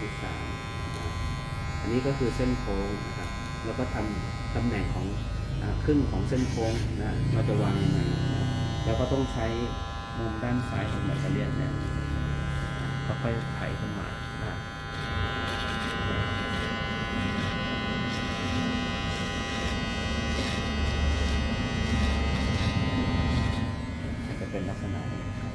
ที่สามอันนี้ก็คือเส้นโค้งนะครับแล้วก็ทำตำแหน่งของอครึ่งของเส้นโค้งนะเราจะวางยังไงแล้วก็ต้องใช้มุมด้านซ้ายของแบตเตอรี่ยนเนี่ยค่อยๆไถขึ้นมานะเป็นลักษณะนี้ครับ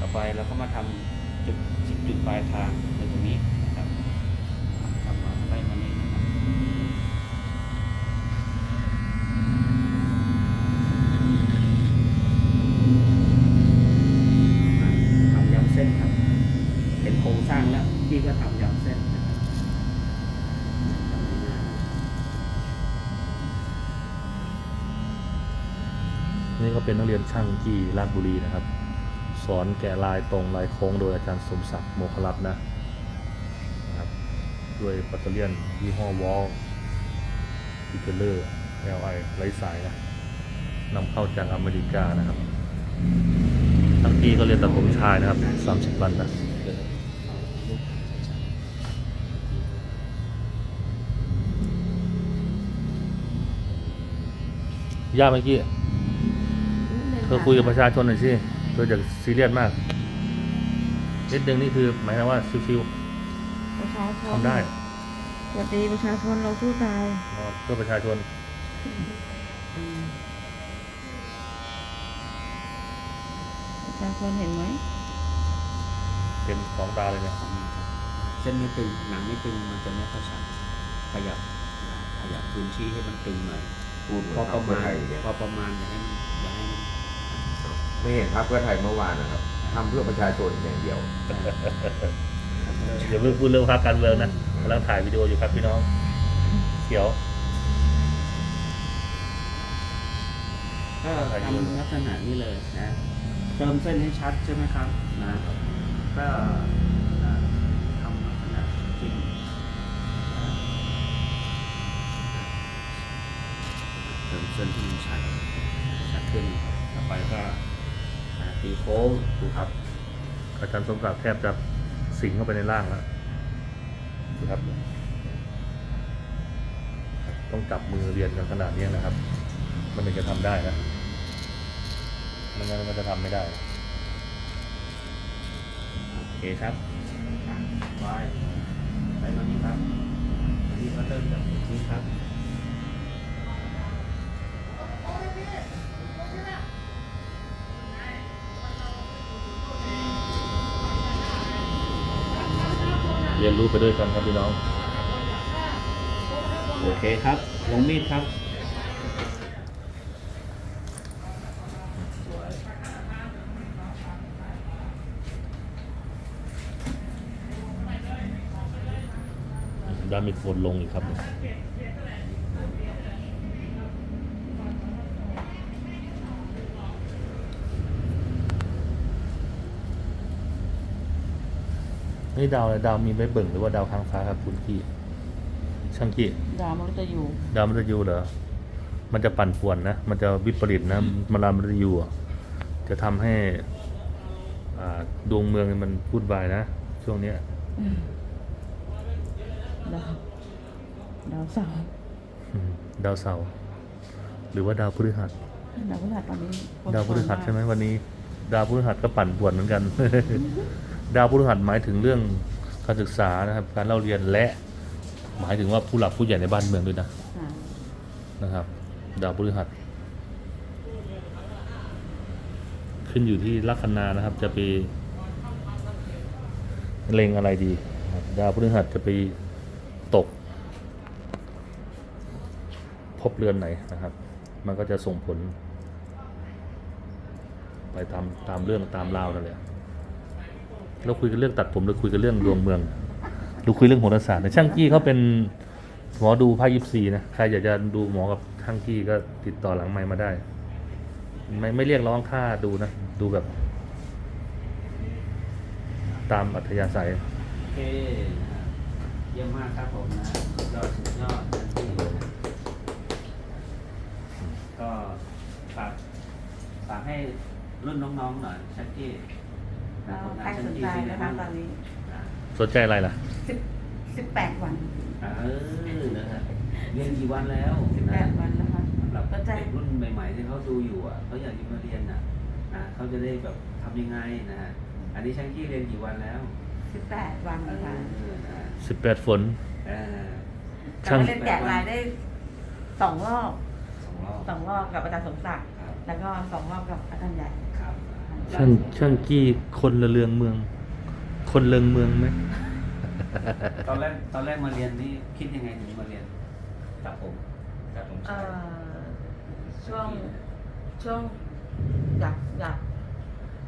ต่อไป เราก็มาทำจุดจุดปลายทางในตรงนี้นะครับทำมาไล่มานี่นะครับทำยำเส้นครับเห็นโครงสร้างแล้วพี่ก็ทำย้ำเส้นนะครับทำง่ายนี่ก็เป็นนักเรียนช่างที่ราชบุรีนะครับ สอนแกะลายตรงลายโค้งโดยอาจารย์สมศักดิ์โมคลัตนะนะครับด้วยปัตเตอร์เลียนยี่ห้อวอลพิเกเลอร์ LI ไร้สายนะนำเข้าจากอเมริกานะครับ ทั้งที่ก็เรียนตัดผมชายนะครับ30วันนะยากเมื่อกี้ เธอคุยกับประชาชนหน่อยสิ เธอจะซีเรียสมากนิดนึงนี่คือหมายความว่าชิวประชาชๆนทำได้สวัสดีประชาชนเราสู้ตายเพื่อประชาชนประชาชนเห็นไหมเป็นสองตาเลยเนี่ยเส้นไม่ตึงหนังไม่ตึงมันจะไม่ค่อยชัดขยับนะขยับพื้นที่ให้มันตึงหน่อยพูดเหมือนพอพปรรระคเพื่มาอณไทยเนี่ยพอประมาณอย่าให้มันอย่าให้มัน ไม่เห็นพรรคเพื่อไทยเมื่อวานนะครับทำเพื่อประชาชนอย่างเดียว อย่าเพิ่งพูดเรื่องภาคการเมืองนะกำลังถ่ายวิดีโออยู่ครับพี่น้อง เขียว ก็ทำลักษณะนี้เลยนะเติมเส้นให้ชัดใช่ไหมครับนะก็อ่าทำลักษณะจริงนะเติมเส้นที่มันชัดชัดขึ้นต่อไปก็อ่า ตีโค้งดูครับ อาจารย์สมศักดิ์แทบจะสิงเข้าไปในร่างแล้วดูครับ ต้องจับมือเรียนกันขนาดนี้นะครับ มันถึงจะทำได้นะไมันงั้นมันจะทำไม่ได้โอเคครับอะไปไปมานี้ครับอันนี้ก็เริ่มจากจุดนี้ครับ รียนรู้ไปด้วยกันครับพี่น้อง โอเคครับ ลงมีดครับด้านมีโคนลงอีกครับ นี่ดาวอะไรดาวมีไว้เบิ่งหรือว่าดาวค้างฟ้าครับคุณกี้ช่างกี้ดาวมฤตยูดาวมฤตยูเหรอมันจะปั่นป่วนนะ มันจะวิปริตนะมาลามฤตยูอะจะทำให้อ่าดวงเมืองมันพูดวายนะ ช่วงเนี้ยดาวดาวเสาร์อืมดาวเสาร์หรือว่าดาวพฤหัสดาวพฤหัสตอนนี้คนดาวพฤหัสมากใช่ไหมวันนี้ ดาวพฤหัสก็ปั่นป่วนเหมือนกัน ดาวพฤหัสหมายถึงเรื่องการศึกษานะครับการเล่าเรียนและหมายถึงว่าผู้หลักผู้ใหญ่ในบ้านเมืองด้วยนะนะครับ ดาวพฤหัส ขึ้นอยู่ที่ลัคนานะครับ จะไปเล็งอะไรดี ดาวพฤหัสจะไปตก พบเรือนไหนนะครับ มันก็จะส่งผล ไปตามตามเรื่องตามราวนั่นแหละ เราคุยกันเรื่องตัดผมเราคุยกันเรื่องดวงเมืองเราคุยเรื่องโหราศาสตร์นะช่างกี้เขาเป็นหมอดูภาคยิปซีนะใครอยากจะดูหมอกับช่างกี้ก็ติดต่อหลังไมค์มาได้ ไม่ไม่เรียกร้องค่าดูนะ ดูแบบ ตามอัธยาศัย โอเคเยี่ยมมากครับผมนะยอดสุดยอดทันทีนก็ฝากฝากให้รุ่นน้องๆหน่อยชักกี้ นะเราผลงาใครนชัสกนกี้ใจเป็นไงนะคะบ้างตอนนี้อ่าสนใจอะไรล่ะ สิบสิบแปดวันเออนะฮะเรียนกี่วันแล้วสิบแปนะดวันนะคะสำหรับก็จะเด็กรุ่นใหม่ๆที่เขาดูอยู่อะเขาอยากจะมาเรียนอะนะเขาจะได้แบบทำยังไงนะฮะอันนี้ชักกี้เรียนกี่วันแล้วสิบแปดวันเอนะคะอนะ18ฝน เออแต่ว่าเล่นแกะลายได้สองรอบสองรอบสองรอบกับอาจารย์สมศักดิ์ครับแล้วก็สองรอบกับอาจารย์ใหญ่ครับ ช่างช่างกี้คนละเรืองเมือง คนเรืองเมืองไหมตอนแรกตอนแรกมาเรียนนี่คิดยังไงถึงมาเรียนตัดผมตัดผมเอ่ชายอช่วงช่วงอยากอยาก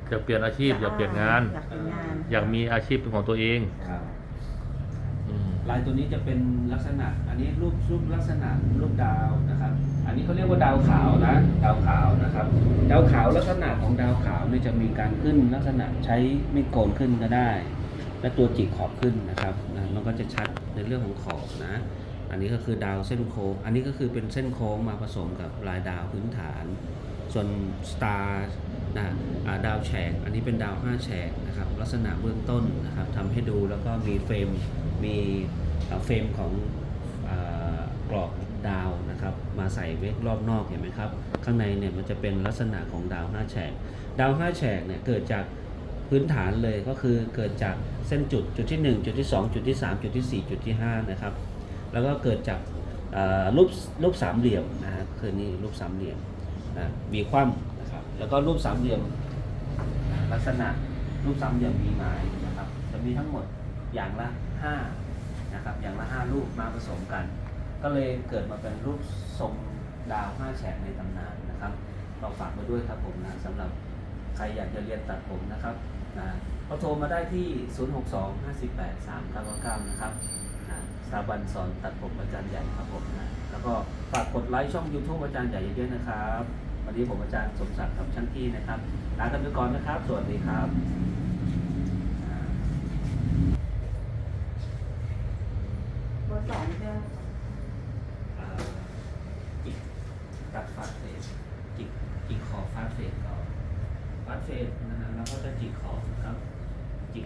อยากเปลี่ยนอาชีพอยากเปลี่ยนงาน อยากเปลี่ยนงานอยากมีอาชีพเป็นของตัวเองครับอืมลายตัวนี้จะเป็นลักษณะ อันนี้รูปรูปลักษณะรูปดาวนะครับ อันนี้เขาเรียกว่าดาวขาวนะ ดาวขาวนะครับ ดาวขาวลักษณะของดาวขาวเนี่ยจะมีการขึ้นลักษณะใช้ไมีดโกนขึ้นก็ได้ และตัวจิกขอบขึ้นนะครับนะมันก็จะชัดในเรื่องของขอบนะ อันนี้ก็คือดาวเส้นโค้ง อันนี้ก็คือเป็นเส้นโค้งมาผสมกับลายดาวพื้นฐาน ส่วนสตาร์นะดาวแฉก อันนี้เป็นดาวห้าแฉกนะครับลักษณะเบื้องต้นนะครับทำให้ดูแล้วก็มีเฟรมมีเฟรมของอกรอบดาวนะ ครับ มาใส่ไว้รอบนอกเห็นไหมครับ ข้างในเนี่ยมันจะเป็นลักษณะของดาวห้าแฉก ดาวห้าแฉกเนี่ยเกิดจากพื้นฐานเลยก็คือเกิดจากเส้นจุดจุดที่ 1 จุดที่ 2 จุดที่ 3 จุดที่ 4 จุดที่5นะครับ แล้วก็เกิดจากรูปรูปสามเหลี่ยมนะฮะคือนี่รูปสามเหลี่ยมนะมีคว่ำนะครับ แล้วก็รูปสามเหลี่ยมลักษณะรูปสามเหลี่ยมมีไม้นะครับ จะมีทั้งหมดอย่างละ5นะครับ อย่างละ 5 รูปมาผสมกัน ก็เลยเกิดมาเป็นรูปทรงดาวห้าแฉกในตำนานนะครับเราฝากไว้ด้วยครับผมนะสำหรับใครอยากจะเรียนตัดผมนะครับนะก็โทรมาได้ที่ 062 58 3999 นะครับนะสถาบันสอนตัดผมอาจารย์ใหญ่ครับผมนะแล้วก็ฝากกดไลค์ช่อง YouTube อาจารย์ใหญ่เยอะๆนะครับ วันนี้ผมอาจารย์สมศักดิ์กับช่างที่นะครับลากันไปก่อนนะครับ สวัสดีครับ